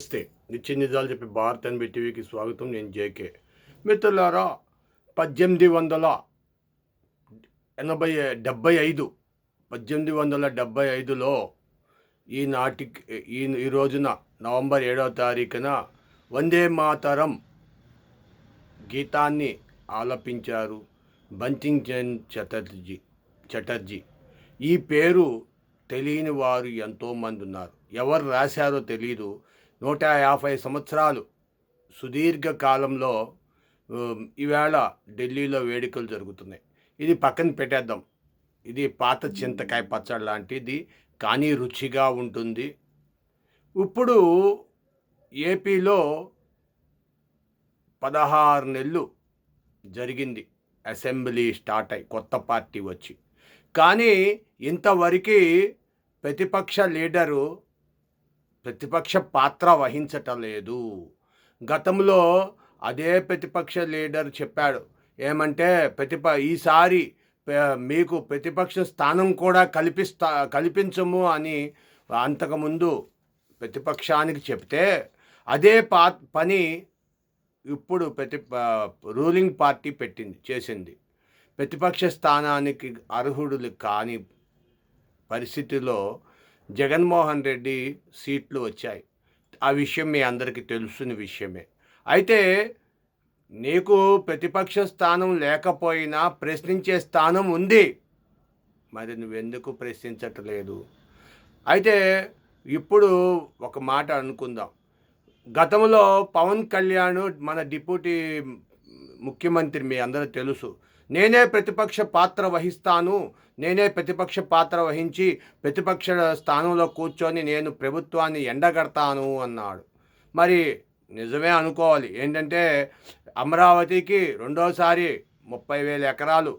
నమస్తే. నిత్య నిజాలు చెప్పి భారత్ ఎన్బి టీవీకి స్వాగతం నేను జేకే. మిత్రులారా పద్దెనిమిది వందల ఎనభై డెబ్బై ఐదు పద్దెనిమిది వందల డెబ్బై ఐదులో ఈనాటి ఈ ఈ రోజున నవంబర్ ఏడవ తారీఖున వందే మాతరం గీతాన్ని ఆలపించారు బంతింగ్ చంద్ చటర్జీ చటర్జీ. ఈ పేరు తెలియని వారు ఎంతోమంది ఉన్నారు. ఎవరు రాశారో తెలియదు నూట యాభై సంవత్సరాలు సుదీర్ఘ కాలంలో ఈవేళ ఢిల్లీలో వేడుకలు జరుగుతున్నాయి. ఇది పక్కన పెట్టేద్దాం. ఇది పాత చింతకాయ పచ్చడి లాంటిది కానీ రుచిగా ఉంటుంది. ఇప్పుడు ఏపీలో పదహారు నెలలు జరిగింది. అసెంబ్లీ స్టార్ట్ అయి కొత్త పార్టీ వచ్చి. కానీ ఇంతవరకు ప్రతిపక్ష లీడరు ప్రతిపక్ష పాత్ర వహించటం లేదు గతంలో అదే ప్రతిపక్ష లీడర్ చెప్పాడు. ఏమంటే ప్రతిప ఈసారి మీకు ప్రతిపక్ష స్థానం కూడా కల్పిస్తా కల్పించము అని అంతకుముందు ప్రతిపక్షానికి చెప్తే అదే పా పని ఇప్పుడు ప్రతి రూలింగ్ పార్టీ పెట్టింది చేసింది. ప్రతిపక్ష స్థానానికి అర్హుడులు కాని పరిస్థితిలో జగన్మోహన్ రెడ్డి సీట్లు వచ్చాయి. ఆ విషయం మీ అందరికీ తెలుసుని విషయమే. అయితే నీకు ప్రతిపక్ష స్థానం లేకపోయినా ప్రశ్నించే స్థానం ఉంది. మరి నువ్వెందుకు ప్రశ్నించట్లేదు? అయితే ఇప్పుడు ఒక మాట అనుకుందాం. గతంలో పవన్ కళ్యాణ్ మన డిప్యూటీ ముఖ్యమంత్రి మీ అందరూ తెలుసు. నేనే ప్రతిపక్ష పాత్ర వహిస్తాను. నేనే ప్రతిపక్ష పాత్ర వహించి ప్రతిపక్ష స్థానంలో కూర్చొని నేను ప్రభుత్వాన్ని ఎండగడతాను అన్నాడు. మరి నిజమే అనుకోవాలి. ఏంటంటే అమరావతికి రెండోసారి ముప్పై వేల ఎకరాలు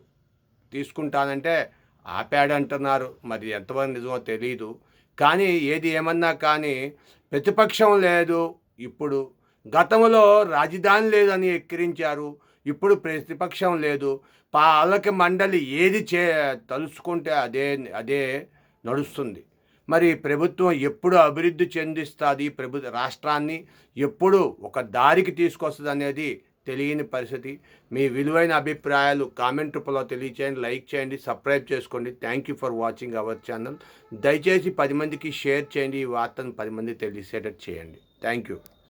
తీసుకుంటానంటే ఆపాడంటున్నారు. మరి ఎంతవరకు నిజమో తెలియదు కానీ ఏది ఏమన్నా కానీ ప్రతిపక్షం లేదు. ఇప్పుడు గతంలో రాజధాని లేదని ఎక్కిరించారు. ఇప్పుడు ప్రతిపక్షం లేదు. పాలక మండలి ఏది చే తలుచుకుంటే అదే అదే నడుస్తుంది. మరి ప్రభుత్వం ఎప్పుడు అభివృద్ధి చెందిస్తుంది? ప్రభు రాష్ట్రాన్ని ఎప్పుడు ఒక దారికి తీసుకొస్తుంది అనేది తెలియని పరిస్థితి. మీ విలువైన అభిప్రాయాలు కామెంట్ రూపంలో తెలియచేయండి లైక్ చేయండి సబ్స్క్రైబ్ చేసుకోండి. Thank you for watching our channel దయచేసి పది మందికి షేర్ చేయండి. ఈ వార్తను పది మంది తెలిసేటట్టు చేయండి. Thank you